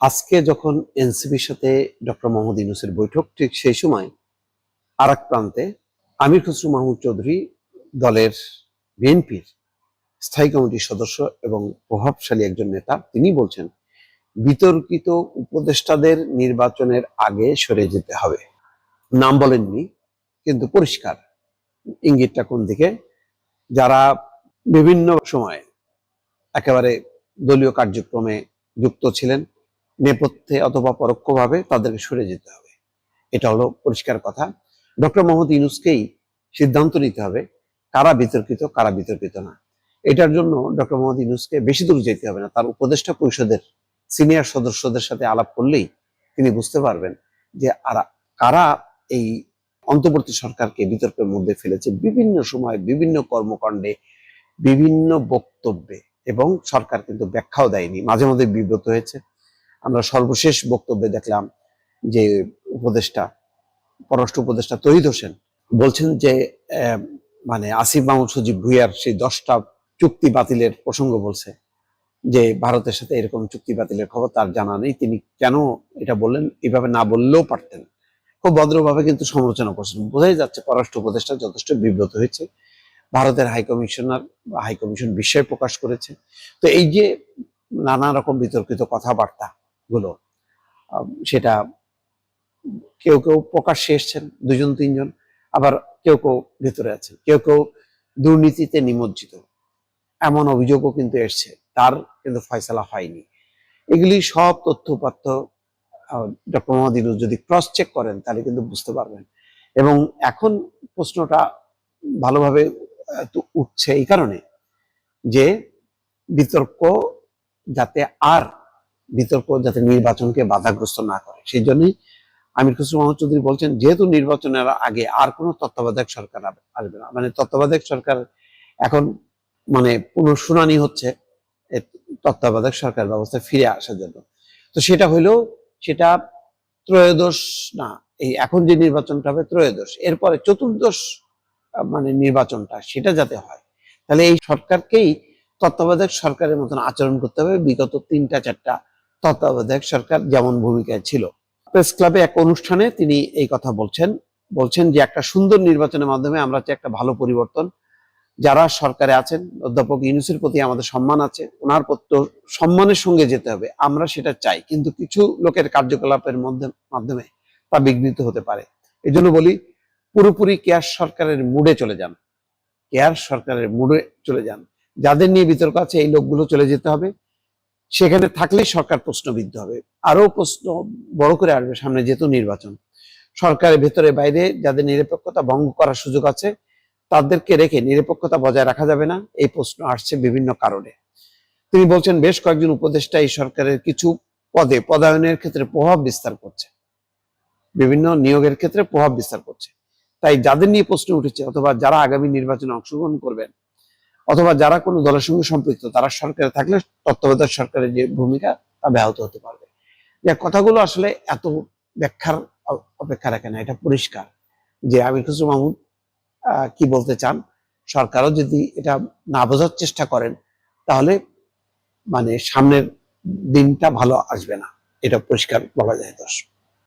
আজকে যখন এনসিপির সাথে ডক্টর মোহাম্মদ ইউনুসের বৈঠক, ঠিক সেই সময় আর প্রান্তে আমির খসরু মাহমুদ চৌধুরী দলের বিএনপির স্থায়ী কমিটির সদস্য এবং প্রভাবশালী একজন নেতা, তিনি বলছেন, বিতর্কিত উপদেষ্টাদের নির্বাচনের আগে সরে যেতে হবে। নাম বলেননি, কিন্তু পরিষ্কার। ইঙ্গিতটা কোন দিকে? যারা বিভিন্ন সময়ে একেবারে দলীয় কার্যক্রমে যুক্ত ছিলেন নেপথ্যে অথবা পরোক্ষভাবে তাদেরকে সরে যেতে হবে। এটা হলো পরিষ্কার কথা। ডক্টর মোহাম্মদ ইউনুসকেই সিদ্ধান্ত নিতে হবে, কারা বিতর্কিত কারা বিতর্কিত না। এটার জন্য ডক্টর মোহাম্মদ ইউনুসকে বেশি দূর যেতে হবে না। তার উপদেষ্টা পরিষদের সিনিয়র সদস্যদের সাথে আলাপ করলেই তিনি বুঝতে পারবেন যে কারা এই অন্তর্বর্তী সরকারকে বিতর্কের মধ্যে ফেলেছে বিভিন্ন সময়, বিভিন্ন কর্মকাণ্ডে, বিভিন্ন বক্তব্যে এবং সরকার কিন্তু ব্যাখ্যাও দেয়নি। মাঝে মাঝে বিব্রত হয়েছে। আমরা সর্বশেষ বক্তব্যে দেখলাম যে উপদেষ্টা, পররাষ্ট্র উপদেষ্টা তহিদ হোসেন বলছেন যে মানে আসিফ মাহমুদ সজীব ভুইয়ার সেই দশটা চুক্তি বাতিলের প্রসঙ্গ বলছে যে ভারতের সাথে এরকম চুক্তি বাতিলের খবর তার জানা নেই। তিনি কেন এটা বললেন? এভাবে না বললেও পারতেন। খুব ভদ্রভাবে কিন্তু সমালোচনা করছেন। বোঝাই যাচ্ছে পররাষ্ট্র উপদেষ্টা যথেষ্ট বিব্রত হয়েছে। ভারতের হাইকমিশনার বা হাই কমিশন বিস্ময় প্রকাশ করেছে। তো এই যে নানা রকম বিতর্কিত কথাবার্তা গুলো। সেটা কেউ কেউ প্রকাশ্যে এসছেন, দুজন, তিনজন, আবার কেউ কেউ ভেতরে আছে কেউ কেউ দুর্নীতিতে নিমজ্জিত। এমন অভিযোগও কিন্তু এসছে। তার কিন্তু ফয়সালা হয়নি। এগুলি সব তথ্য উপাত্ত ডক্টর মোহাম্মদ যদি ক্রস চেক করেন, তাহলে কিন্তু বুঝতে পারবেন। এবং এখন প্রশ্নটা ভালোভাবে উঠছে এই কারণে যে বিতর্ক যাতে আর বিতর্ক যাতে নির্বাচনকে বাধাগ্রস্ত না করে। সেই জন্যই আমির খসরু মাহমুদ চৌধুরী বলছেন, যেহেতু নির্বাচনের আগে আর কোনো তত্ত্বাবধায়ক সরকার আসবে না। মানে তত্ত্বাবধায়ক সরকার এখন মানে পুনঃশুনানি হচ্ছে তত্ত্বাবধায়ক সরকার ব্যবস্থা ফিরে আসার জন্য। তো সেটা হইলেও সেটা ত্রয়োদশ না, এই এখন যে নির্বাচনটা হবে ত্রয়োদশ। এরপরে চতুর্দশ মানে নির্বাচনটা, সেটা যাতে হয়। তাহলে এই সরকারকেই তত্ত্বাবধায়ক সরকারের মতন আচরণ করতে হবে। বিগত তিনটা, চারটা তত্ত্বাবধায়ক সরকার যেমন ভূমিকায় ছিল। প্রেস ক্লাবে এক অনুষ্ঠানে তিনি এই কথা বলছেন। বলছেন যে, একটা সুন্দর নির্বাচনের মাধ্যমে আমরা একটা ভালো পরিবর্তন। যারা সরকারে আছেন, অধ্যাপক ইউনুসের প্রতি আমাদের সম্মান আছে, ওনার প্রতি সম্মানের সঙ্গে যেতে হবে, আমরা সেটা চাই। কিন্তু কিছু লোকের কার্যকলাপের মধ্যে, মাধ্যমে তা বিঘ্নিত হতে পারে। এই জন্য বলি, পুরোপুরি কেয়ার সরকারের মুডে চলে যান। কেয়ার সরকারের মুডে চলে যান। যাদের নিয়ে বিতর্ক আছে, এই লোকগুলো চলে যেতে হবে। সেখানে থাকলেই সরকার প্রশ্নবিদ্ধ হবে। আরও প্রশ্ন বড় করে আসবে সামনে যেহেতু নির্বাচন। সরকারের ভেতরে বাইরে যাদের নিরপেক্ষতা ভঙ্গ করার সুযোগ আছে, তাদেরকে রেখে নিরপেক্ষতা বজায় রাখা যাবে না। এই প্রশ্ন আসছে বিভিন্ন কারণে। তিনি বলছেন, বেশ কয়েকজন উপদেষ্টা এই সরকারের কিছু পদে পদায়নের ক্ষেত্রে প্রভাব বিস্তার করছে। বিভিন্ন নিয়োগের ক্ষেত্রে প্রভাব বিস্তার করছে। তাই যাদের নিয়ে প্রশ্ন উঠেছে অথবা যারা আগামী নির্বাচনে অংশগ্রহণ করবেন অথবা যারা কোনো দলের সঙ্গে সম্পৃক্ত, তারা সরকারে থাকলে তত্ত্বাবধায়ক সরকারের যে ভূমিকা, তা ব্যাহত হতে পারবে। যে কথাগুলো আসলে এত ব্যাখ্যার অপেক্ষা রাখে না, এটা পরিষ্কার। যে আমির খসরু মাহমুদ কি বলতে চান? সরকারও যদি এটা না বোঝার চেষ্টা করেন, তাহলে মানে সামনের দিনটা ভালো আসবে না। এটা পরিষ্কার বলা যায় দর্শক।